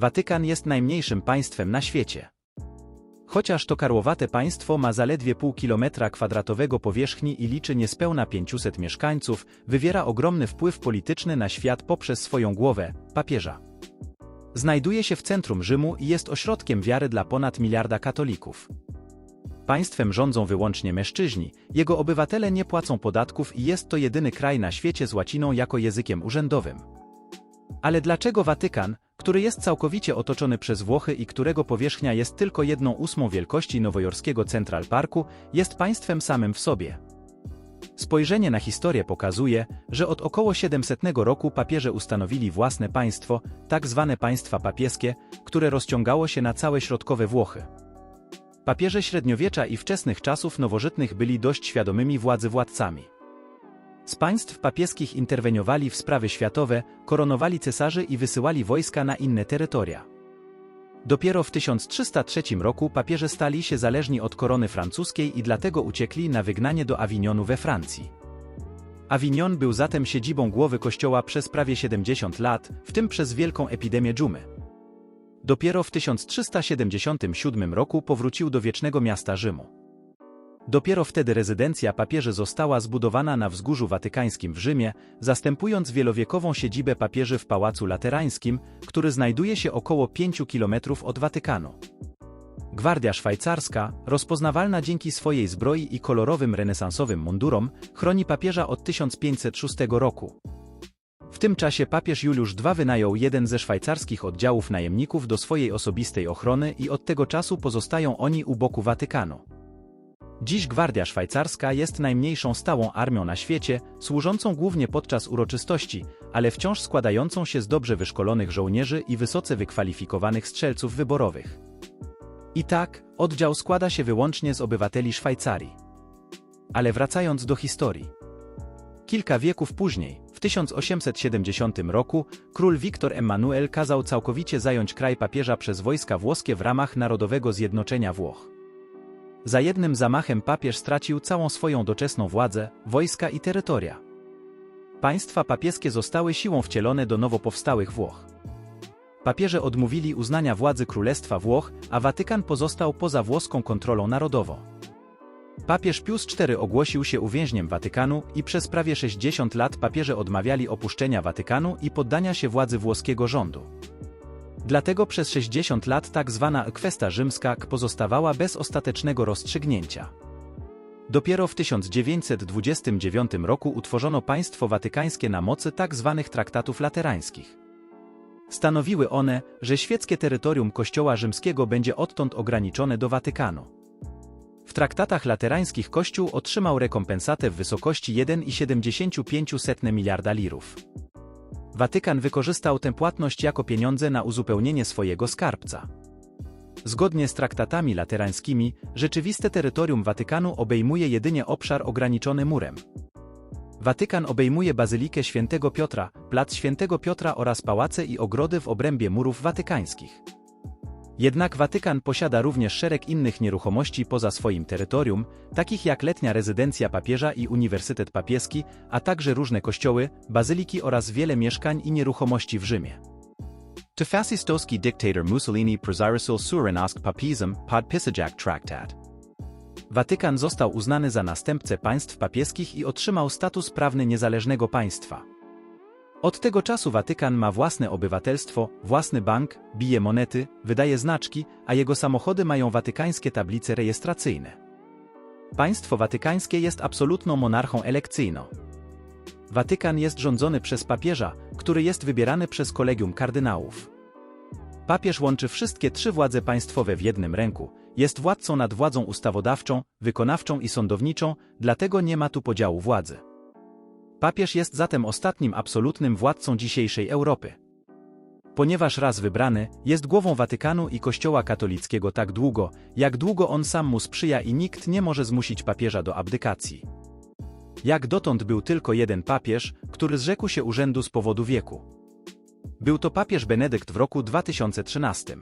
Watykan jest najmniejszym państwem na świecie. Chociaż to karłowate państwo ma zaledwie pół kilometra kwadratowego powierzchni i liczy niespełna 500 mieszkańców, wywiera ogromny wpływ polityczny na świat poprzez swoją głowę, papieża. Znajduje się w centrum Rzymu i jest ośrodkiem wiary dla ponad miliarda katolików. Państwem rządzą wyłącznie mężczyźni, jego obywatele nie płacą podatków i jest to jedyny kraj na świecie z łaciną jako językiem urzędowym. Ale dlaczego Watykan, który jest całkowicie otoczony przez Włochy i którego powierzchnia jest tylko jedną ósmą wielkości nowojorskiego Central Parku, jest państwem samym w sobie? Spojrzenie na historię pokazuje, że od około 700 roku papieże ustanowili własne państwo, tak zwane państwa papieskie, które rozciągało się na całe środkowe Włochy. Papieże średniowiecza i wczesnych czasów nowożytnych byli dość świadomymi władzy władcami. Z państw papieskich interweniowali w sprawy światowe, koronowali cesarzy i wysyłali wojska na inne terytoria. Dopiero w 1303 roku papieże stali się zależni od korony francuskiej i dlatego uciekli na wygnanie do Avignonu we Francji. Avignon był zatem siedzibą głowy kościoła przez prawie 70 lat, w tym przez wielką epidemię dżumy. Dopiero w 1377 roku powrócił do wiecznego miasta Rzymu. Dopiero wtedy rezydencja papieży została zbudowana na wzgórzu watykańskim w Rzymie, zastępując wielowiekową siedzibę papieży w Pałacu Laterańskim, który znajduje się około 5 km od Watykanu. Gwardia szwajcarska, rozpoznawalna dzięki swojej zbroi i kolorowym renesansowym mundurom, chroni papieża od 1506 roku. W tym czasie papież Juliusz II wynajął jeden ze szwajcarskich oddziałów najemników do swojej osobistej ochrony i od tego czasu pozostają oni u boku Watykanu. Dziś Gwardia Szwajcarska jest najmniejszą stałą armią na świecie, służącą głównie podczas uroczystości, ale wciąż składającą się z dobrze wyszkolonych żołnierzy i wysoce wykwalifikowanych strzelców wyborowych. I tak, oddział składa się wyłącznie z obywateli Szwajcarii. Ale wracając do historii. Kilka wieków później, w 1870 roku, król Wiktor Emmanuel kazał całkowicie zająć kraj papieża przez wojska włoskie w ramach Narodowego Zjednoczenia Włoch. Za jednym zamachem papież stracił całą swoją doczesną władzę, wojska i terytoria. Państwa papieskie zostały siłą wcielone do nowo powstałych Włoch. Papieże odmówili uznania władzy Królestwa Włoch, a Watykan pozostał poza włoską kontrolą narodową. Papież Pius IV ogłosił się uwięźniem Watykanu i przez prawie 60 lat papieże odmawiali opuszczenia Watykanu i poddania się władzy włoskiego rządu. Dlatego przez 60 lat tak zwana kwesta rzymska pozostawała bez ostatecznego rozstrzygnięcia. Dopiero w 1929 roku utworzono państwo watykańskie na mocy tak zwanych traktatów laterańskich. Stanowiły one, że świeckie terytorium Kościoła rzymskiego będzie odtąd ograniczone do Watykanu. W traktatach laterańskich Kościół otrzymał rekompensatę w wysokości 1,75 miliarda lirów. Watykan wykorzystał tę płatność jako pieniądze na uzupełnienie swojego skarbca. Zgodnie z traktatami laterańskimi, rzeczywiste terytorium Watykanu obejmuje jedynie obszar ograniczony murem. Watykan obejmuje Bazylikę Świętego Piotra, Plac Świętego Piotra oraz pałace i ogrody w obrębie murów watykańskich. Jednak Watykan posiada również szereg innych nieruchomości poza swoim terytorium, takich jak letnia rezydencja papieża i Uniwersytet Papieski, a także różne kościoły, bazyliki oraz wiele mieszkań i nieruchomości w Rzymie. To fascistowski dyktator Mussolini przyzyrysul surenask papizm podpisajak traktat. Watykan został uznany za następcę państw papieskich i otrzymał status prawny niezależnego państwa. Od tego czasu Watykan ma własne obywatelstwo, własny bank, bije monety, wydaje znaczki, a jego samochody mają watykańskie tablice rejestracyjne. Państwo watykańskie jest absolutną monarchą elekcyjną. Watykan jest rządzony przez papieża, który jest wybierany przez kolegium kardynałów. Papież łączy wszystkie trzy władze państwowe w jednym ręku, jest władcą nad władzą ustawodawczą, wykonawczą i sądowniczą, dlatego nie ma tu podziału władzy. Papież jest zatem ostatnim absolutnym władcą dzisiejszej Europy. Ponieważ raz wybrany, jest głową Watykanu i Kościoła katolickiego tak długo, jak długo on sam mu sprzyja i nikt nie może zmusić papieża do abdykacji. Jak dotąd był tylko jeden papież, który zrzekł się urzędu z powodu wieku. Był to papież Benedykt w roku 2013.